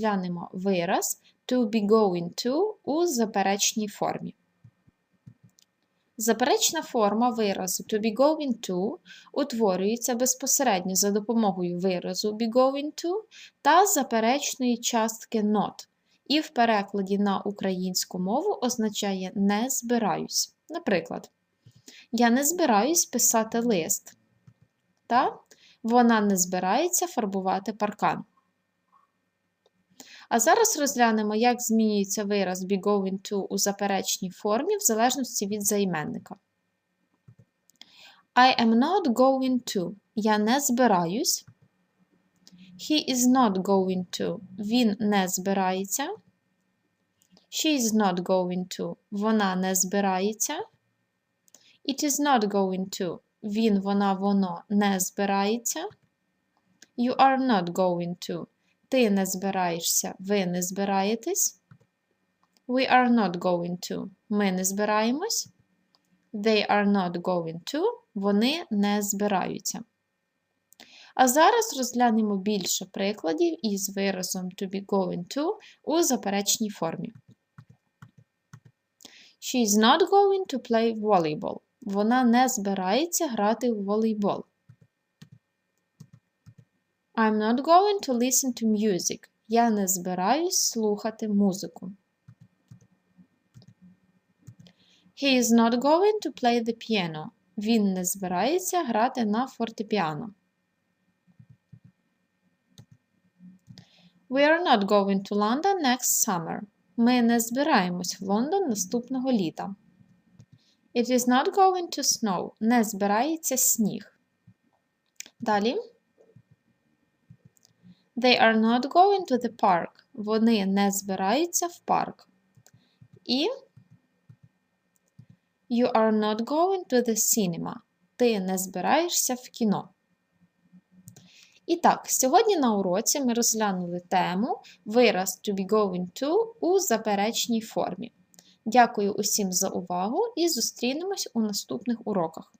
Глянемо вираз to be going to у заперечній формі. Заперечна форма виразу to be going to утворюється безпосередньо за допомогою виразу be going to та заперечної частки not, і в перекладі на українську мову означає не збираюсь. Наприклад, я не збираюсь писати лист. Та вона не збирається фарбувати паркан. А зараз розглянемо, як змінюється вираз be going to у заперечній формі в залежності від займенника. I am not going to. Я не збираюсь. He is not going to. Він не збирається. She is not going to. Вона не збирається. It is not going to. Він, вона, воно не збирається. You are not going to. Ти не збираєшся, ви не збираєтесь. We are not going to. Ми не збираємось. They are not going to. Вони не збираються. А зараз розглянемо більше прикладів із виразом to be going to у заперечній формі. She is not going to play volleyball. Вона не збирається грати в волейбол. I'm not going to listen to music. Я не збираюсь слухати музику. He is not going to play the piano. Він не збирається грати на фортепіано. We are not going to London next summer. Ми не збираємось в Лондон наступного літа. It is not going to snow. Не збирається сніг. Далі. They are not going to the park. Вони не збираються в парк. І You are not going to the cinema. Ти не збираєшся в кіно. І так, сьогодні на уроці ми розглянули тему вираз to be going to у заперечній формі. Дякую усім за увагу і зустрінемось у наступних уроках.